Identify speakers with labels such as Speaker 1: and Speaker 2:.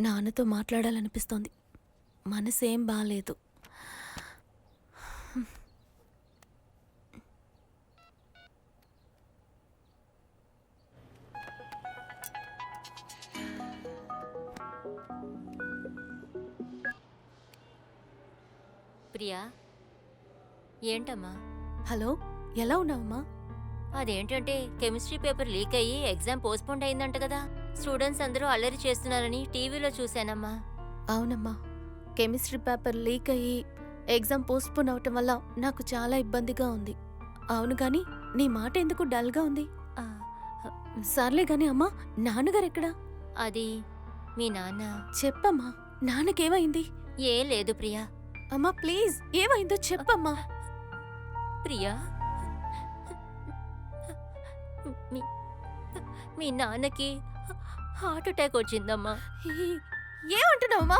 Speaker 1: నాన్నతో మాట్లాడాలనిపిస్తోంది. మనసేం బాలేదు.
Speaker 2: ప్రియా ఏంటమ్మా?
Speaker 1: హలో ఎలా ఉన్నావమ్మా?
Speaker 2: అదేంటంటే కెమిస్ట్రీ పేపర్ లీక్ అయ్యి ఎగ్జామ్ పోస్ట్పోండ్ అయిందంట కదా. స్టూడెంట్స్ అందరూ అల్లరి చేస్తున్నారని టీవీలో చూశానమ్మా.
Speaker 1: అవునమ్మా. కెమిస్ట్రీ పేపర్ లీక్ అయ్యి ఎగ్జామ్ పోస్ట్పోన్ అవటం వల్ల నాకు చాలా ఇబ్బందిగా ఉంది. అవును గాని నీ మాట ఎందుకు డల్గా ఉంది?
Speaker 2: ఆ,
Speaker 1: సర్లే గాని అమ్మా నాన్నగారు ఎక్కడా?
Speaker 2: అది మీ నాన్న.
Speaker 1: చెప్పమ్మా నాన్నకేమైంది?
Speaker 2: ఏం లేదు ప్రియా.
Speaker 1: అమ్మా ప్లీజ్ ఏమైందో చెప్పమ్మా.
Speaker 2: ప్రియా. మీ మీ నాన్నకి హార్ట్ అటాక్ వచ్చిందమ్మా.
Speaker 1: ఏ- ఏమంటున్నావమ్మా?